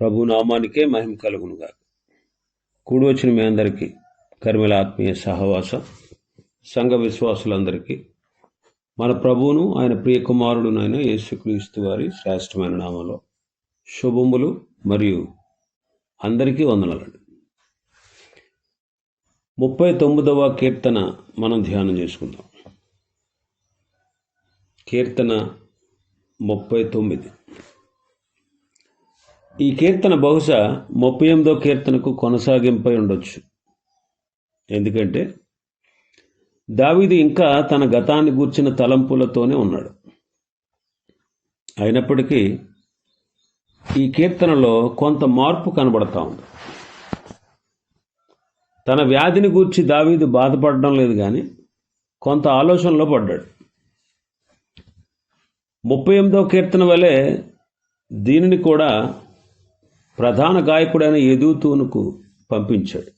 ప్రభు నామానికే మహిమ కలుగునుగా కూడి వచ్చిన మీ అందరికీ కర్మిల ఆత్మీయ సహవాసం సంఘ విశ్వాసులందరికీ మన ప్రభువును ఆయన ప్రియ కుమారుడునైన యేసుక్రీస్తు వారి శ్రేష్టమైన నామంలో శుభములు మరియు అందరికీ వందనాలండి. ముప్పై తొమ్మిదవ కీర్తన మనం ధ్యానం చేసుకుందాం. కీర్తన ముప్పై తొమ్మిది. ఈ కీర్తన బహుశా ముప్పై ఎనిమిదో కీర్తనకు కొనసాగింపై ఉండొచ్చు. ఎందుకంటే దావీదు ఇంకా తన గతాన్ని గూర్చిన తలంపులతోనే ఉన్నాడు. అయినప్పటికీ ఈ కీర్తనలో కొంత మార్పు కనబడతా ఉంది. తన వ్యాధిని గూర్చి దావీదు బాధపడడం లేదు కానీ కొంత ఆలోచనలో పడ్డాడు. ముప్పై ఎనిమిదో కీర్తన వలె దీనిని కూడా ప్రధాన గాయకుడైన యదూతూనుకు పంపించాడు.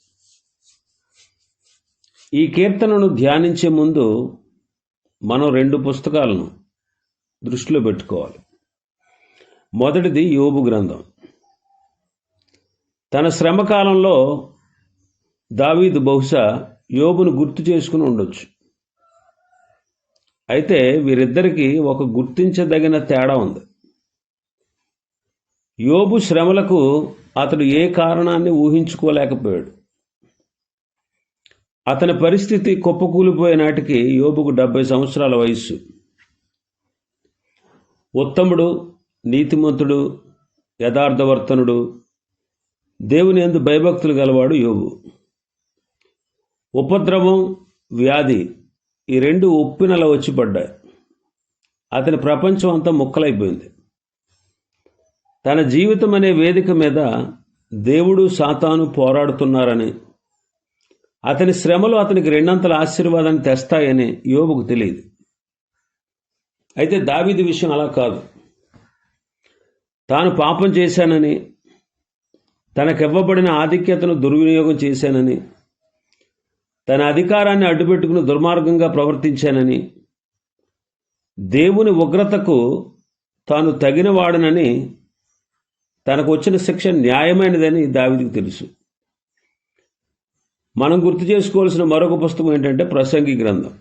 ఈ కీర్తనను ధ్యానించే ముందు మనం రెండు పుస్తకాలను దృష్టిలో పెట్టుకోవాలి. మొదటిది యోబు గ్రంథం. తన శ్రమకాలంలో దావీదు బహుశా యోబును గుర్తు చేసుకుని ఉండొచ్చు. అయితే వీరిద్దరికీ ఒక గుర్తించదగిన తేడా ఉంది. యోబు శ్రమలకు అతడు ఏ కారణాన్ని ఊహించుకోలేకపోయాడు. అతని పరిస్థితి కుప్పకూలిపోయే నాటికి యోబుకు డెబ్బై సంవత్సరాల వయస్సు. ఉత్తముడు నీతిమంతుడు యథార్థవర్తనుడు దేవుని ఎందు భయభక్తులు గలవాడు యోబు. ఉపద్రవం వ్యాధి ఈ రెండు ఉప్పినలా వచ్చి పడ్డాయి. అతని ప్రపంచం అంతా ముక్కలైపోయింది. తన జీవితం అనే వేదిక మీద దేవుడు సాతాను పోరాడుతున్నారని అతని శ్రమలు అతనికి రెండంతల ఆశీర్వాదాన్ని తెస్తాయని యోబుకు తెలియదు. అయితే దావీది విషయం అలా కాదు. తాను పాపం చేశానని తనకివ్వబడిన ఆధిక్యతను దుర్వినియోగం చేశానని తన అధికారాన్ని అడ్డుపెట్టుకుని దుర్మార్గంగా ప్రవర్తించానని దేవుని ఉగ్రతకు తాను తగినవాడనని తనకు వచ్చిన శిక్ష న్యాయమైనదని దావిదికి తెలుసు. మనం గుర్తు చేసుకోవాల్సిన మరొక పుస్తకం ఏంటంటే ప్రసంగి గ్రంథం.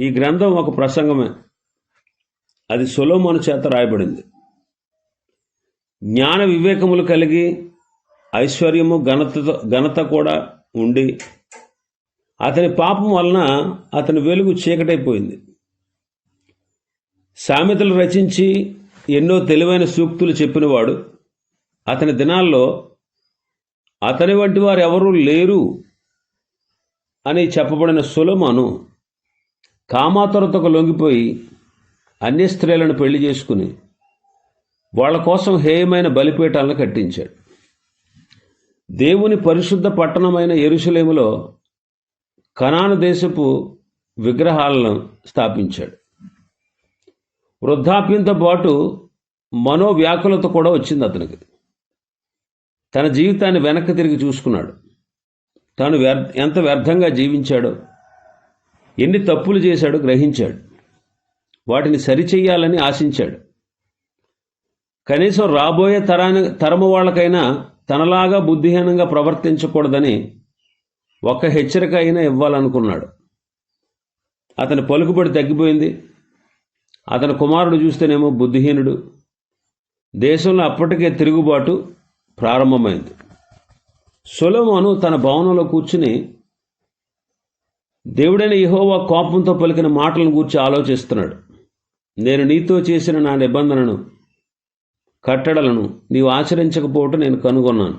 ఈ గ్రంథం ఒక ప్రసంగమే. అది సొలోమోను చేత రాయబడింది. జ్ఞాన వివేకములు కలిగి ఐశ్వర్యము ఘనత ఘనత కూడా ఉండి అతని పాపం వలన అతని వెలుగు చీకటైపోయింది. సామెతలు రచించి ఎన్నో తెలివైన సూక్తులు చెప్పినవాడు అతని దినాల్లో అతని వంటి వారు ఎవరూ లేరు అని చెప్పబడిన సులమాను కామాతరతకు లొంగిపోయి అన్య స్త్రీలను పెళ్ళి చేసుకుని వాళ్ళ కోసం హేయమైన బలిపీఠాలను కట్టించాడు. దేవుని పరిశుద్ధ పట్టణమైన ఎరుసలేములో కనాను దేశపు విగ్రహాలను స్థాపించాడు. వృద్ధాప్యంతో పాటు మనోవ్యాకులత కూడా వచ్చింది అతనికి. తన జీవితాన్ని వెనక్కి తిరిగి చూసుకున్నాడు. తాను వ్యర్ ఎంత వ్యర్థంగా జీవించాడో ఎన్ని తప్పులు చేశాడో గ్రహించాడు. వాటిని సరిచెయ్యాలని ఆశించాడు. కనీసం రాబోయే తరాని తరము వాళ్ళకైనా తనలాగా బుద్ధిహీనంగా ప్రవర్తించకూడదని ఒక్క హెచ్చరిక అయినా ఇవ్వాలనుకున్నాడు. అతని పలుకుబడి తగ్గిపోయింది. అతని కుమారుడు చూస్తేనేమో బుద్ధిహీనుడు. దేశంలో అప్పటికే తిరుగుబాటు ప్రారంభమైంది. సొలోమోను తన భవనంలో కూర్చుని దేవుడైన యహోవా కోపంతో పలికిన మాటలను గూర్చి ఆలోచిస్తున్నాడు. నేను నీతో చేసిన నా నిబంధనను కట్టడలను నీవు ఆచరించకపోవటం నేను కనుగొన్నాను.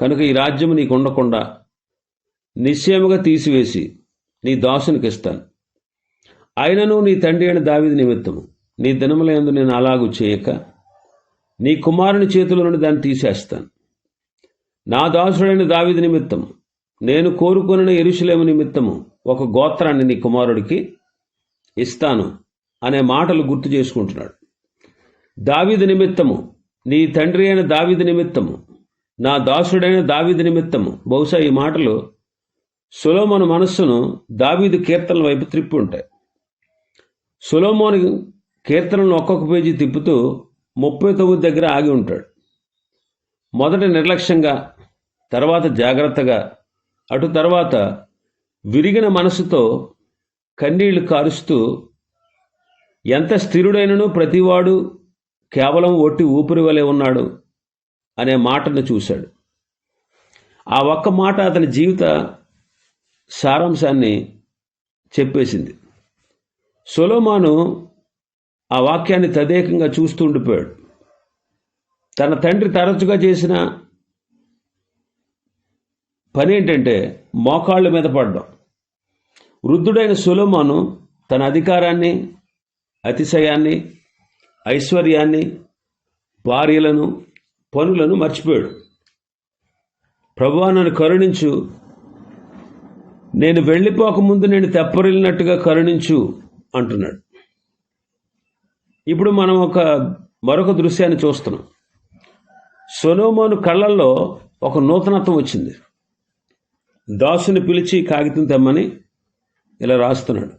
కనుక ఈ రాజ్యం నీకు ఉండకుండా నిశ్చయముగా తీసివేసి నీ దాసునికి ఇస్తాను అయినను నీ తండ్రి అయిన దావిది నిమిత్తము. నీ దినములందు నేను అలాగూ చేయక నీ కుమారుని చేతిలో నుండి దాన్ని తీసేస్తాను. నా దాసుడైన దావిది నిమిత్తం నేను కోరుకున్న ఎరుశలేము నిమిత్తము ఒక గోత్రాన్ని నీ కుమారుడికి ఇస్తాను అనే మాటలు గుర్తు చేసుకుంటున్నాడు. దావిది నిమిత్తము నీ తండ్రి అయిన దావిది నిమిత్తము నా దాసుడైన దావిది నిమిత్తము. బహుశా ఈ మాటలు సులోమోను మనస్సును దావీదు కీర్తనల వైపు త్రిప్పి ఉంటాయి. సులోమోని కీర్తనను ఒక్కొక్క పేజీ తిప్పుతూ ముప్పై తొమ్మిది దగ్గర ఆగి ఉంటాడు. మొదట నిర్లక్ష్యంగా తర్వాత జాగ్రత్తగా అటు తర్వాత విరిగిన మనసుతో కన్నీళ్ళు కారుస్తూ ఎంత స్థిరుడైనను ప్రతివాడు కేవలం ఒట్టి ఊపిరి వలె ఉన్నాడు అనే మాటను చూశాడు. ఆ ఒక్క మాట అతని జీవిత సారాంశాన్ని చెప్పేసింది. సొలోమాను ఆ వాక్యాన్ని తదేకంగా చూస్తూ ఉండిపోయాడు. తన తండ్రి తరచుగా చేసిన పని ఏంటంటే మోకాళ్ళ మీద పడడం. వృద్ధుడైన సులోమాను తన అధికారాన్ని అతిశయాన్ని ఐశ్వర్యాన్ని భార్యలను పనులను మర్చిపోయాడు. ప్రభువా నన్ను కరుణించు. నేను వెళ్ళిపోకముందు నేను తెప్పరిల్లినట్టుగా కరుణించు అంటున్నాడు. ఇప్పుడు మనం ఒక మరొక దృశ్యాన్ని చూస్తున్నాం. సొలోమోను కళ్ళల్లో ఒక నూతనత్వం వచ్చింది. దాసుని పిలిచి కాగితం తెమ్మని ఇలా రాస్తున్నాడు.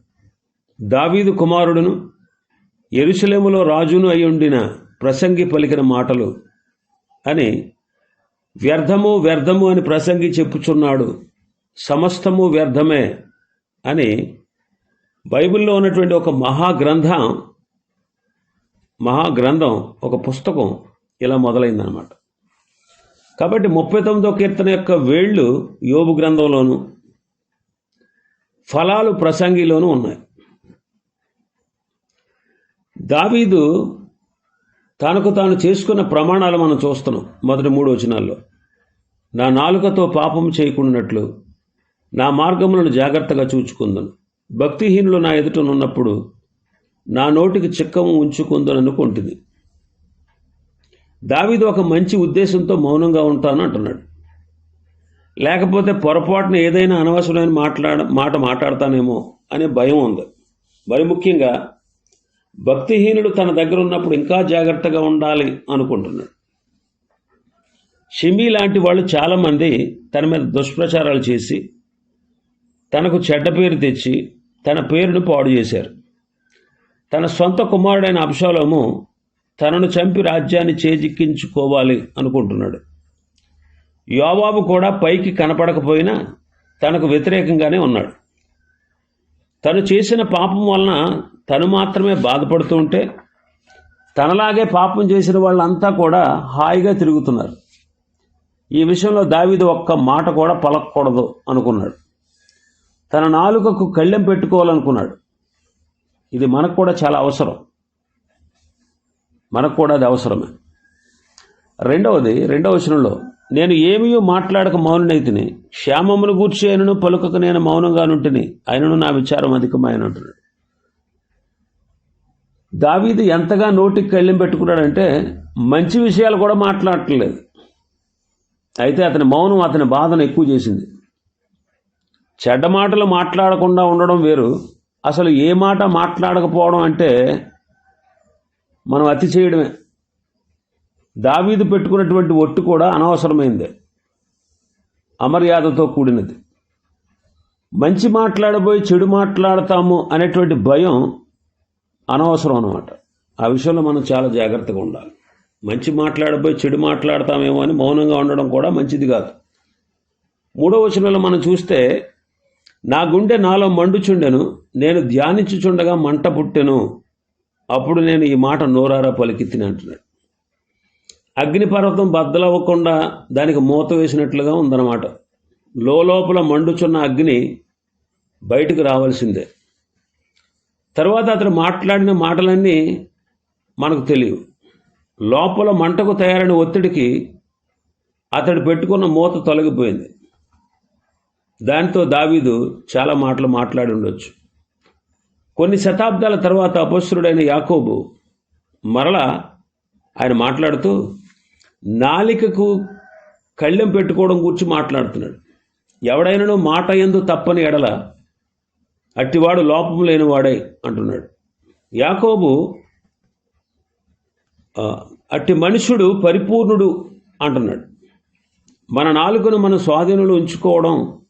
దావీదు కుమారుడును ఎరుసలేములో రాజును అయి ఉండిన ప్రసంగి పలికిన మాటలు అని వ్యర్థము వ్యర్థము అని ప్రసంగి చెప్పుచున్నాడు. సమస్తము వ్యర్థమే అని బైబిల్లో ఉన్నటువంటి ఒక మహాగ్రంథం మహాగ్రంథం ఒక పుస్తకం ఇలా మొదలైందనమాట కాబట్టి ముప్పై తొమ్మిదో కీర్తన యొక్క వేళ్ళు యోబు గ్రంథంలోను ఫలాలు ప్రసంగిలోనూ ఉన్నాయి. దావీదు తనకు తాను చేసుకున్న ప్రమాణాలు మనం చూస్తున్నాం మొదటి మూడు వచనాల్లో. నా నాలుకతో పాపం చేయకుండాట్లు నా మార్గములను జాగ్రత్తగా చూచుకుందను. భక్తిహీనులు నా ఎదుటనున్నప్పుడు నా నోటికి చిక్కము ఉంచుకుందని అనుకుంటుంది. దావీదు ఒక మంచి ఉద్దేశంతో మౌనంగా ఉంటాను అంటున్నాడు. లేకపోతే పొరపాటున ఏదైనా అనవసరమైన మాట్లాడ మాట మాట్లాడతానేమో అనే భయం ఉంది. మరి ముఖ్యంగా భక్తిహీనుడు తన దగ్గర ఉన్నప్పుడు ఇంకా జాగ్రత్తగా ఉండాలి అనుకుంటున్నాడు. షిమి లాంటి వాళ్ళు చాలామంది తన మీద దుష్ప్రచారాలు చేసి తనకు చెడ్డ పేరు తెచ్చి తన పేరును పాడు చేశారు. తన సొంత కుమారుడైన అబ్షాలోము తనను చంపి రాజ్యాన్ని చేజిక్కించుకోవాలి అనుకుంటున్నాడు. యోవాబు కూడా పైకి కనపడకపోయినా తనకు వ్యతిరేకంగానే ఉన్నాడు. తను చేసిన పాపం వలన తను మాత్రమే బాధపడుతూ ఉంటే తనలాగే పాపం చేసిన వాళ్ళంతా కూడా హాయిగా తిరుగుతున్నారు. ఈ విషయంలో దావీదు ఒక్క మాట కూడా పలకకూడదు అనుకున్నాడు. తన నాలుకకు కళ్ళెం పెట్టుకోవాలనుకున్నాడు. ఇది మనకు కూడా చాలా అవసరం. మనకు కూడా అది అవసరమే. రెండవది రెండవ వచనంలో నేను ఏమీ మాట్లాడక మౌననైతిని క్షేమమును గూర్చి ఆయనను పలుకక నేను మౌనంగా నుంటిని ఆయనను నా విచారం అధికమైన అంటున్నాడు దావీది ఎంతగా నోటికి కళ్ళెం పెట్టుకున్నాడంటే మంచి విషయాలు కూడా మాట్లాడట్లేదు. అయితే అతని మౌనం అతని బాధను ఎక్కువ చేసింది. చెడ్డ మాటలు మాట్లాడకుండా ఉండడం వేరు అసలు ఏ మాట మాట్లాడకపోవడం అంటే మనం అతి చేయడమే. దావీదు పెట్టుకున్నటువంటి ఒట్టు కూడా అనవసరమైందే. అమర్యాదతో కూడినది. మంచి మాట్లాడబోయి చెడు మాట్లాడతాము అనేటువంటి భయం అనవసరం అనమాట ఆ విషయంలో మనం చాలా జాగ్రత్తగా ఉండాలి. మంచి మాట్లాడబోయి చెడు మాట్లాడతామేమో అని మౌనంగా ఉండడం కూడా మంచిది కాదు. మూడో వచనంలో మనం చూస్తే నా గుండె నాలో మండుచుండెను నేను ధ్యానించుచుండగా మంట పుట్టెను. అప్పుడు నేను ఈ మాట నోరారా పలికిత్తిని అంటున్నాడు. అగ్నిపర్వతం బద్దలవ్వకుండా దానికి మూత వేసినట్లుగా ఉందన్నమాట. లోపల మండుచున్న అగ్ని బయటకు రావాల్సిందే. తర్వాత అతను మాట్లాడిన మాటలన్నీ మనకు తెలియవు. లోపల మంటకు తయారైన ఒత్తిడికి అతడు పెట్టుకున్న మూత తొలగిపోయింది. దానితో దావీదు చాలా మాటలు మాట్లాడి ఉండొచ్చు. కొన్ని శతాబ్దాల తర్వాత అపస్సురుడైన యాకోబు మరలా ఆయన మాట్లాడుతూ నాలికకు కళ్ళెం పెట్టుకోవడం గురించి మాట్లాడుతున్నాడు. ఎవడైనానో మాట ఎందు తప్పని ఎడల అట్టివాడు లోపం లేనివాడై అంటున్నాడు. యాకోబు అట్టి మనుషుడు పరిపూర్ణుడు అంటున్నాడు. మన నాలుకను మన స్వాధీనంలో ఉంచుకోవడం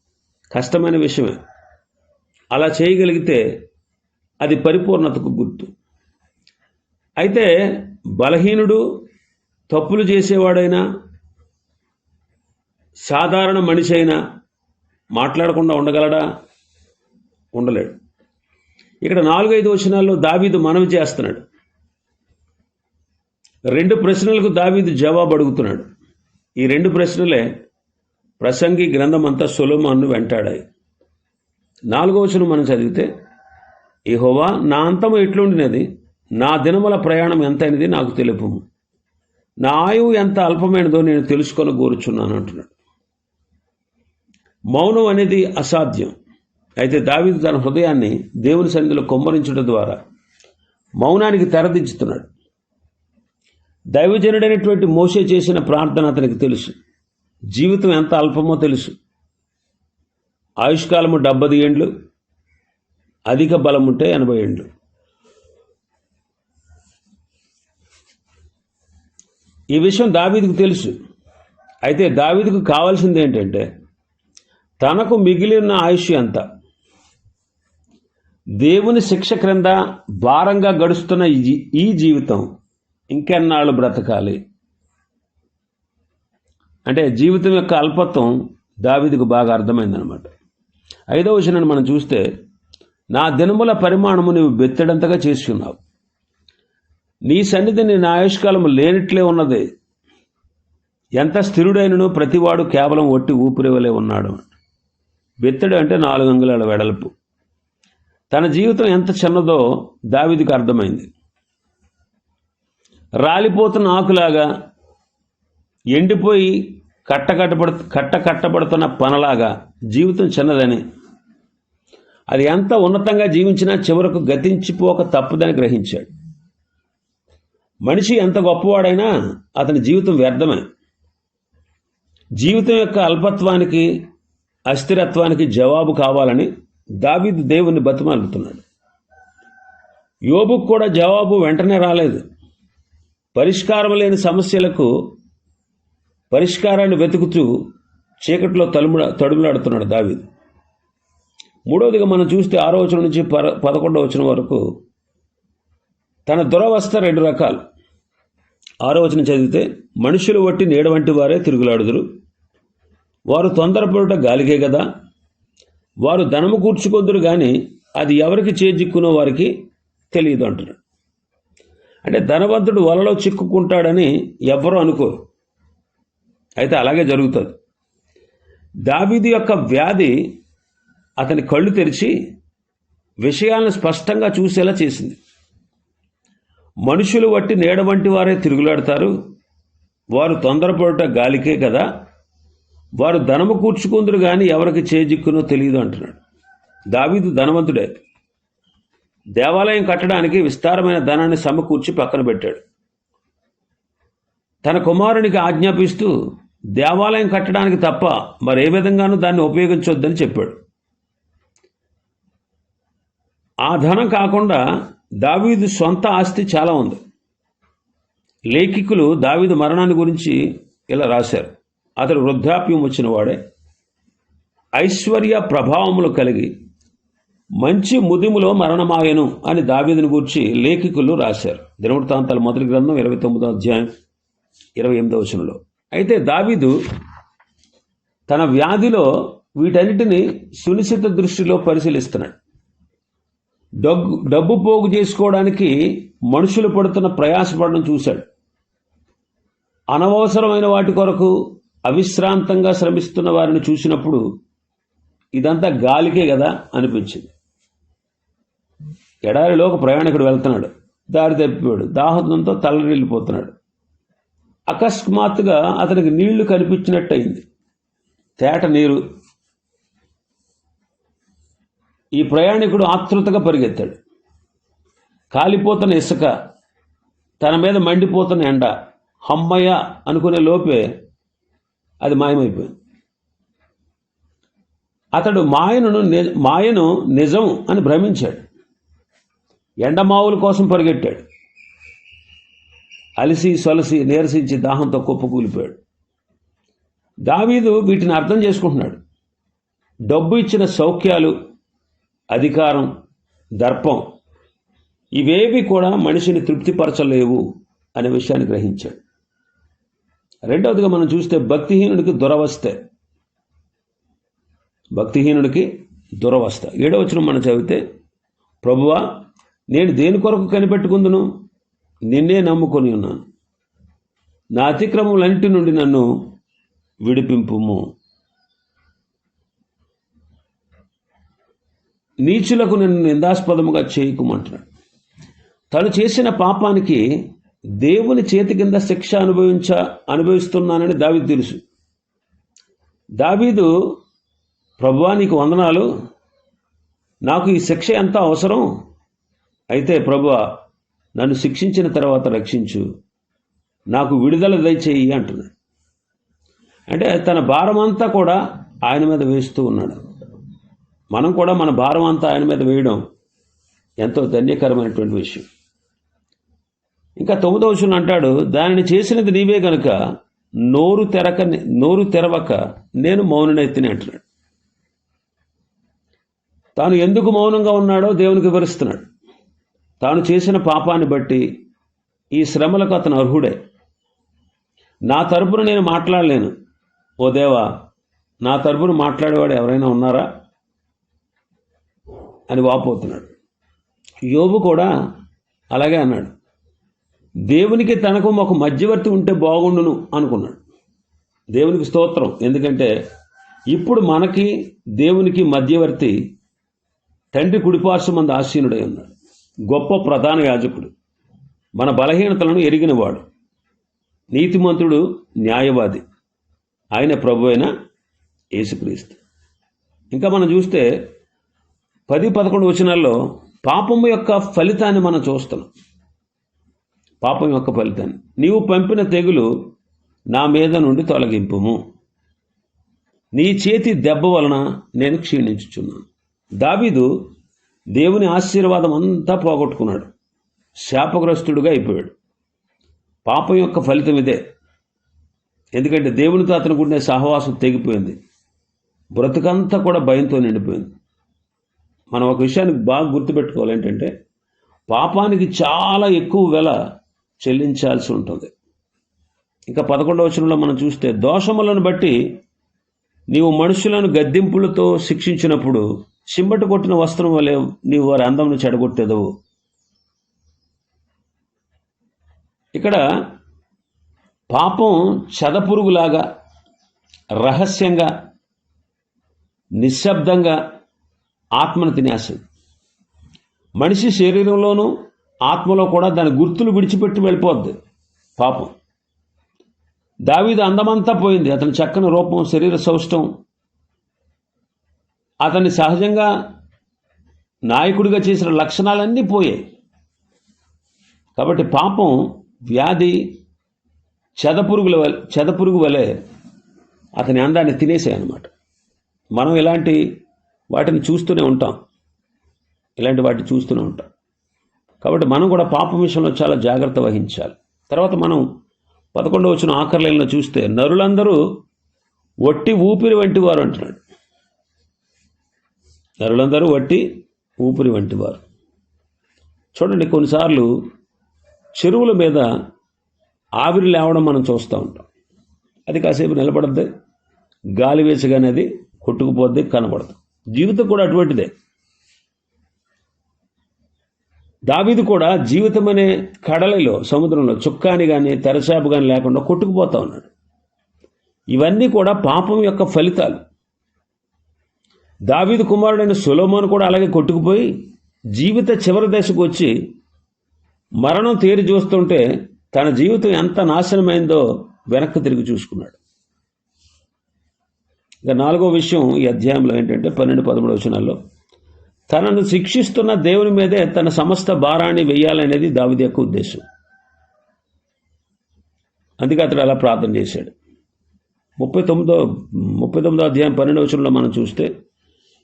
కష్టమైన విషయమే. అలా చేయగలిగితే అది పరిపూర్ణతకు గుర్తు. అయితే బలహీనుడు తప్పులు చేసేవాడైనా సాధారణ మనిషి అయినా మాట్లాడకుండా ఉండగలడా? ఉండలేడు. ఇక్కడ నాలుగైదు వచనాల్లో దావీదు మనవి చేస్తున్నాడు. రెండు ప్రశ్నలకు దావీదు జవాబు అడుగుతున్నాడు. ఈ రెండు ప్రశ్నలే ప్రసంగి గ్రంథం అంతా సులభమన్ను వెంటాడాయి. నాలుగో వచనం మనం చదివితే ఇహోవా నా అంతము ఎట్లుండినది? నా దినముల ప్రయాణం ఎంతైనది నాకు తెలుపు నా ఆయువు ఎంత అల్పమైనదో నేను తెలుసుకొని కోరుచున్నాను అంటున్నాడు. మౌనం అనేది అసాధ్యం. అయితే దావీదు తన హృదయాన్ని దేవుని సన్నిధిలో కొమ్మరించడం ద్వారా మౌనానికి తెరదించుతున్నాడు దైవజనుడైనటువంటి మోసే చేసిన ప్రార్థన అతనికి తెలుసు. జీవితం ఎంత అల్పమో తెలుసు. ఆయుష్కాలము డెబ్బది ఏండ్లు అధిక బలం ఉంటే ఎనభై ఏండ్లు. ఈ విషయం దావీదుకు తెలుసు. అయితే దావీదుకు కావాల్సింది ఏంటంటే తనకు మిగిలిన ఆయుష్ ఎంత? దేవుని శిక్ష క్రింద భారంగా గడుస్తున్న ఈ ఈ జీవితం ఇంకెన్నాళ్ళు బ్రతకాలి? అంటే జీవితం యొక్క అల్పత్వం దావిదికు బాగా అర్థమైందనమాట ఐదవ వచనాన్ని మనం చూస్తే నా దినముల పరిమాణము నీవు బెత్తడంతగా చేసుకున్నావు. నీ సన్నిధి నీ ఆయుష్కాలము లేనిట్లే ఉన్నది. ఎంత స్థిరుడైనను ప్రతివాడు కేవలం ఒట్టి ఊపిరివలే ఉన్నాడు. బెత్తడు అంటే నాలుగు అంగుళాల వెడల్పు. తన జీవితం ఎంత చిన్నదో దావిదికి అర్థమైంది. రాలిపోతున్న ఆకులాగా ఎండిపోయి కట్ట కట్టబడు కట్ట కట్టబడుతున్న పనలాగా జీవితం చిన్నదని అది ఎంత ఉన్నతంగా జీవించినా చివరకు గతించిపోక తప్పుదని గ్రహించాడు. మనిషి ఎంత గొప్పవాడైనా అతని జీవితం వ్యర్థమే. జీవితం యొక్క అల్పత్వానికి అస్థిరత్వానికి జవాబు కావాలని దావీదు దేవుని బతిమాలుతున్నాడు. యోబుకు కూడా జవాబు వెంటనే రాలేదు. పరిష్కారం లేని సమస్యలకు పరిష్కారాన్ని వెతుకుతూ చీకట్లో తలుముడ తడుములాడుతున్నాడు దావీదు. మూడవదిగా మనం చూస్తే ఆరో వచనం నుంచి పర పదకొండవ వచనం వరకు తన దురవస్థ రెండు రకాలు. ఆరో వచనం చదివితే మనుషులు వట్టి నీడ వంటి వారే తిరుగులాడుదురు. వారు తొందరపడుట గాలికే కదా వారు ధనము కూర్చుకొందురు కానీ అది ఎవరికి చేజిక్కునో వారికి తెలియదు అంటున్నాడు. అంటే ధనవంతుడు వలలో చిక్కుకుంటాడని ఎవ్వరూ అనుకోరు. అయితే అలాగే జరుగుతుంది. దావీదు యొక్క వ్యాధి అతని కళ్ళు తెరిచి విషయాలను స్పష్టంగా చూసేలా చేసింది. మనుషులు వట్టి నీడ వంటి వారే తిరుగులాడతారు. వారు తొందరపడుట గాలికే కదా. వారు ధనము కూర్చుకుందరు కానీ ఎవరికి చేజిక్కునో తెలియదు అంటున్నాడు. దావీదు ధనవంతుడే. దేవాలయం కట్టడానికి విస్తారమైన ధనాన్ని సమకూర్చి పక్కన పెట్టాడు. తన కుమారునికి ఆజ్ఞాపిస్తూ దేవాలయం కట్టడానికి తప్ప మరి ఏ విధంగానూ దాన్ని ఉపయోగించవద్దని చెప్పాడు. ఆ ధనం కాకుండా దావీదు సొంత ఆస్తి చాలా ఉంది. లేఖికులు దావీదు మరణాన్ని గురించి ఇలా రాశారు. అతడు వృద్ధాప్యం వచ్చినవాడే. ఐశ్వర్య ప్రభావములు కలిగి మంచి ముదిములో మరణమాయను అని దావీదుని గురించి లేఖికులు రాశారు. దినవృత్తాంతాల మొదటి గ్రంథం ఇరవై తొమ్మిదో అధ్యాయం ఇరవై ఎనిమిదో వచనంలో. అయితే దావీదు తన వ్యాధిలో వీటన్నిటిని సునిశ్చిత దృష్టిలో పరిశీలిస్తున్నాడు. డబ్బు డబ్బు పోగు చేసుకోవడానికి మనుషులు పడుతున్న ప్రయాసపడడం చూశాడు. అనవసరమైన వాటి కొరకు అవిశ్రాంతంగా శ్రమిస్తున్న వారిని చూసినప్పుడు ఇదంతా గాలికే కదా అనిపించింది. ఎడారిలో ఒక ప్రయాణికుడు వెళ్తున్నాడు. దారి తప్పిపోయాడు. దాహంతో తలరిల్లిపోతున్నాడు అకస్మాత్తుగా అతనికి నీళ్ళు కనిపించినట్టు అయింది తేట నీరు ఈ ప్రయాణికుడు ఆతృతగా పరిగెత్తాడు. కాలిపోతున్న ఇసుక తన మీద మండిపోతున్న ఎండ హమ్మయ్య అనుకునే లోపే అది మాయమైపోయింది. అతడు మాయను మాయను నిజం అని భ్రమించాడు. ఎండమావుల కోసం పరిగెట్టాడు. అలసి సొలసి నీరసించి దాహంతో కుప్పకూలిపోయాడు దావీదు వీటిని అర్థం చేసుకుంటున్నాడు. డబ్బు ఇచ్చిన సౌఖ్యాలు అధికారం దర్పం ఇవేవి కూడా మనిషిని తృప్తిపరచలేవు అనే విషయాన్ని గ్రహించాడు. రెండవదిగా మనం చూస్తే భక్తిహీనుడికి దురవస్థే. భక్తిహీనుడికి దురవస్థ. ఏడవచనం మనం చదివితే ప్రభువా నేను దేని కొరకు కనిపెట్టుకుందును? నిన్నే నమ్ముకొని ఉన్నాను. నా అతిక్రమములన్నిటి నుండి నన్ను విడిపింపుము. నీచులకు నన్ను నిందాస్పదముగా చేయకుమంటున్నాడు తను చేసిన పాపానికి దేవుని చేతి కింద శిక్ష అనుభవించ అనుభవిస్తున్నానని దావీదు తెలుసు. దావీదు ప్రభువా నీకు వందనాలు. నాకు ఈ శిక్ష ఎంత అవసరం? అయితే ప్రభువా నన్ను శిక్షించిన తర్వాత రక్షించు. నాకు విడుదల దయచేయి అంటున్నాడు అంటే తన భారం అంతా కూడా ఆయన మీద వేస్తూ ఉన్నాడు. మనం కూడా మన భారం అంతా ఆయన మీద వేయడం ఎంతో ధన్యకరమైనటువంటి విషయం. ఇంకా తొమ్మిదవ వచనం అంటాడు దానిని చేసినది నీవే గనుక నోరు తెరక నోరు తెరవక నేను మౌననెత్తిని అంటున్నాడు. తాను ఎందుకు మౌనంగా ఉన్నాడో దేవునికి వివరిస్తున్నాడు. తాను చేసిన పాపాన్ని బట్టి ఈ శ్రమలకు అతను అర్హుడే. నా తరపున నేను మాట్లాడలేను. ఓ దేవా నా తరపున మాట్లాడేవాడు ఎవరైనా ఉన్నారా? అని వాపోతున్నాడు యోబు కూడా అలాగే అన్నాడు. దేవునికి తనకు ఒక మధ్యవర్తి ఉంటే బాగుండును అనుకున్నాడు. దేవునికి స్తోత్రం. ఎందుకంటే ఇప్పుడు మనకి దేవునికి మధ్యవర్తి తండ్రి కుడిపార్శ్వమంది ఆసీనుడై ఉన్నాడు. గొప్ప ప్రధాన యాజకుడు. మన బలహీనతలను ఎరిగినవాడు. నీతిమంతుడు న్యాయవాది. ఆయన ప్రభు అయిన యేసుక్రీస్తు. ఇంకా మనం చూస్తే పది పదకొండు వచనాల్లో పాపము యొక్క ఫలితాన్ని మనం చూస్తున్నాం. పాపం యొక్క ఫలితాన్ని. నీవు పంపిన తెగులు నా మీద నుండి తొలగింపుము. నీ చేతి దెబ్బ వలన నేను క్షీణించుచున్నాను. దావీదు దేవుని ఆశీర్వాదం అంతా పోగొట్టుకున్నాడు. శాపగ్రస్తుడుగా అయిపోయాడు. పాపం యొక్క ఫలితం ఇదే. ఎందుకంటే దేవునితో అతను ఉండే సహవాసం తెగిపోయింది. బ్రతుకంతా కూడా భయంతో నిండిపోయింది. మనం ఒక విషయాన్ని బాగా గుర్తుపెట్టుకోవాలి ఏంటంటే పాపానికి చాలా ఎక్కువ వెల చెల్లించాల్సి ఉంటుంది. ఇంకా పదకొండవ వచనంలో మనం చూస్తే దోషములను బట్టి నీవు మనుషులను గద్దింపులతో శిక్షించినప్పుడు చింబట కొట్టిన వస్త్రం వలె నీవు వారి అందమును చెడగొట్టేదవు. ఇక్కడ పాపం చదపురుగులాగా రహస్యంగా నిశ్శబ్దంగా ఆత్మను తినేస్తుంది. మనిషి శరీరంలోనూ ఆత్మలో కూడా దాని గుర్తులు విడిచిపెట్టి వెళ్ళిపోద్ది పాపం. దావీదు అందమంతా పోయింది. అతని చక్కని రూపం శరీర సౌష్టం అతన్ని సహజంగా నాయకుడిగా చేసిన లక్షణాలన్నీ పోయాయి. కాబట్టి పాపం వ్యాధి చెదపురుగుల వలె చెదపురుగు వలె అతని అందాన్ని తినేసాయి అనమాట మనం ఇలాంటి వాటిని చూస్తూనే ఉంటాం. ఇలాంటి వాటిని చూస్తూనే ఉంటాం. కాబట్టి మనం కూడా పాపం విషయంలో చాలా జాగ్రత్త వహించాలి. తర్వాత మనం పదకొండవ వచ్చిన ఆఖరిలో చూస్తే నరులందరూ వట్టి ఊపిరి వంటి వారు అంటున్నాడు. నరులందరూ వట్టి ఊపిరి వంటి వారు చూడండి కొన్నిసార్లు చెరువుల మీద ఆవిరి లేవడం మనం చూస్తూ ఉంటాం. అది కాసేపు నిలబడద్ది గాలి వేసగానే అది కొట్టుకుపోద్ది కనబడదు. జీవితం కూడా అటువంటిదే. దావీదు కూడా జీవితం అనే కడలిలో సముద్రంలో చుక్కాని కానీ తెరచాపు కానీ లేకుండా కొట్టుకుపోతా ఉన్నాడు. ఇవన్నీ కూడా పాపం యొక్క ఫలితాలు. దావీదు కుమారుడైన సులోమోను కూడా అలాగే కొట్టుకుపోయి జీవిత చివరి దశకు వచ్చి మరణం తేరి చూస్తుంటే తన జీవితం ఎంత నాశనమైందో వెనక్కి తిరిగి చూసుకున్నాడు. ఇక నాలుగో విషయం ఈ అధ్యాయంలో ఏంటంటే పన్నెండు పదమూడు వచనాల్లో తనను శిక్షిస్తున్న దేవుని మీదే తన సమస్త భారాన్ని వెయ్యాలనేది దావిది యొక్క ఉద్దేశం. అందుకే అతడు అలా ప్రార్థన చేశాడు. ముప్పై తొమ్మిదో ముప్పై తొమ్మిదో అధ్యాయం పన్నెండు వచనంలో మనం చూస్తే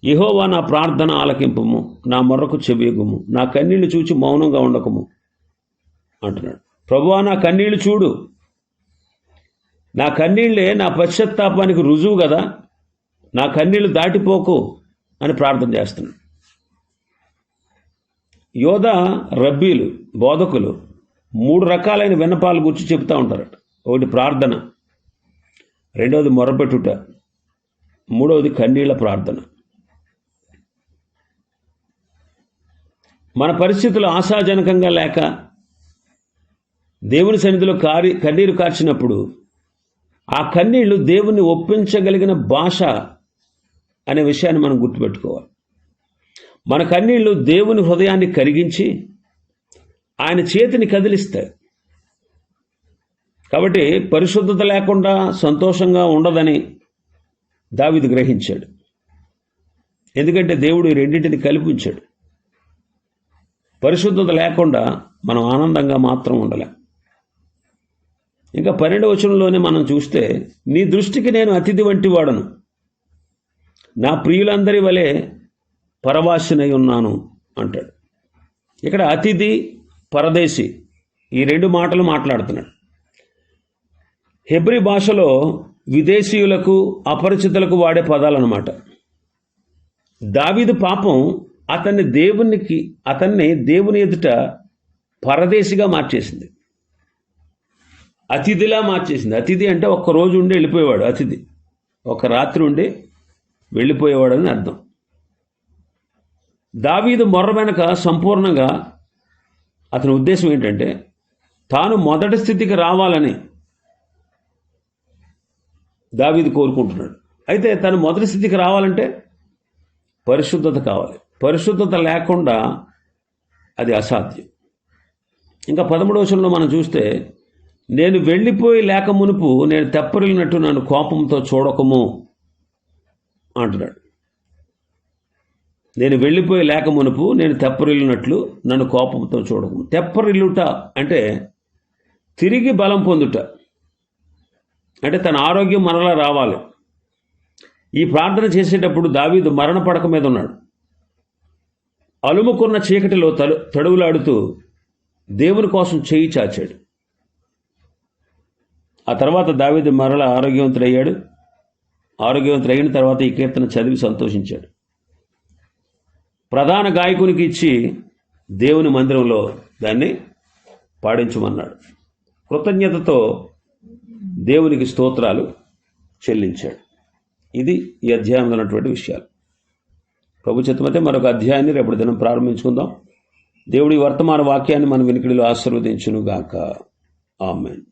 ఇహోవా నా ప్రార్థన ఆలకింపము నా మొర్రకు చెవియగుము నా కన్నీళ్ళు చూచి మౌనంగా ఉండకము అంటున్నాడు. ప్రభువా నా కన్నీళ్ళు చూడు. నా కన్నీళ్ళే నా పశ్చాత్తాపానికి రుజువు కదా నా కన్నీళ్ళు దాటిపోకు అని ప్రార్థన చేస్తున్నాడు. యోధ రబ్బీలు బోధకులు మూడు రకాలైన విన్నపాలు గురించి చెప్తూ ఉంటారట. ఒకటి ప్రార్థన రెండవది మొరపెట్టుట మూడవది కన్నీళ్ళ ప్రార్థన. మన పరిస్థితులు ఆశాజనకంగా లేక దేవుని సన్నిధిలో కారి కన్నీరు కార్చినప్పుడు ఆ కన్నీళ్ళు దేవుణ్ణి ఒప్పించగలిగిన భాష అనే విషయాన్ని మనం గుర్తుపెట్టుకోవాలి. మన కన్నీళ్ళు దేవుని హృదయాన్ని కరిగించి ఆయన చేతిని కదిలిస్తాయి. కాబట్టి పరిశుద్ధత లేకుండా సంతోషంగా ఉండదని దావిది గ్రహించాడు. ఎందుకంటే దేవుడు రెండింటిని కల్పించాడు పరిశుద్ధత లేకుండా మనం ఆనందంగా మాత్రం ఉండలేం. ఇంకా పన్నెండు వచనంలోనే మనం చూస్తే నీ దృష్టికి నేను అతిథి వంటి వాడను. నా ప్రియులందరి వలె పరవాసినై ఉన్నాను అంటాడు. ఇక్కడ అతిథి పరదేశి ఈ రెండు మాటలు మాట్లాడుతున్నాడు. హెబ్రి భాషలో విదేశీయులకు అపరిచితులకు వాడే పదాలన్నమాట. దావీదు పాపం అతన్ని దేవునికి అతన్ని దేవుని ఎదుట పరదేశిగా మార్చేసింది. అతిథిలా మార్చేసింది. అతిథి అంటే ఒక్క రోజు ఉండి వెళ్ళిపోయేవాడు అతిథి. ఒక రాత్రి ఉండి వెళ్ళిపోయేవాడు అని అర్థం. దావీదు మొర్ర వెనక సంపూర్ణంగా అతని ఉద్దేశం ఏంటంటే తాను మొదటి స్థితికి రావాలని దావీదు కోరుకుంటున్నాడు. అయితే తను మొదటి స్థితికి రావాలంటే పరిశుద్ధత కావాలి. పరిశుద్ధత లేకుండా అది అసాధ్యం. ఇంకా పదమూడవశంలో మనం చూస్తే నేను వెళ్ళిపోయి లేక మునుపు నేను తెప్పరిల్లినట్టు నన్ను కోపంతో చూడకము అంటున్నాడు. నేను వెళ్ళిపోయి లేక మునుపు నేను తెప్పరిల్లినట్లు నన్ను కోపంతో చూడకము. తెప్పరిల్లుట అంటే తిరిగి బలం పొందుట. అంటే తన ఆరోగ్యం మరలా రావాలి. ఈ ప్రార్థన చేసేటప్పుడు దావీదు మరణ పడక మీద ఉన్నాడు. అలుముకున్న చీకటిలో తడు తడువులాడుతూ దేవుని కోసం చేయి చాచాడు. ఆ తర్వాత దావీదు మరల ఆరోగ్యవంతుడయ్యాడు. ఆరోగ్యవంతుడైన తర్వాత ఈ కీర్తన చదివి సంతోషించాడు. ప్రధాన గాయకునికి ఇచ్చి దేవుని మందిరంలో దాన్ని పాడించమన్నాడు. కృతజ్ఞతతో దేవునికి స్తోత్రాలు చెల్లించాడు. ఇది ఈ అధ్యాయంలో ఉన్నటువంటి విషయాలు. ప్రభు చిత్తమైతే మరొక అధ్యాయాన్ని రేపటి దినం ప్రారంభించుకుందాం. దేవుడి వర్తమాన వాక్యాన్ని మన వెనుకడిలో ఆశీర్వదించును గాక ఆమెన్.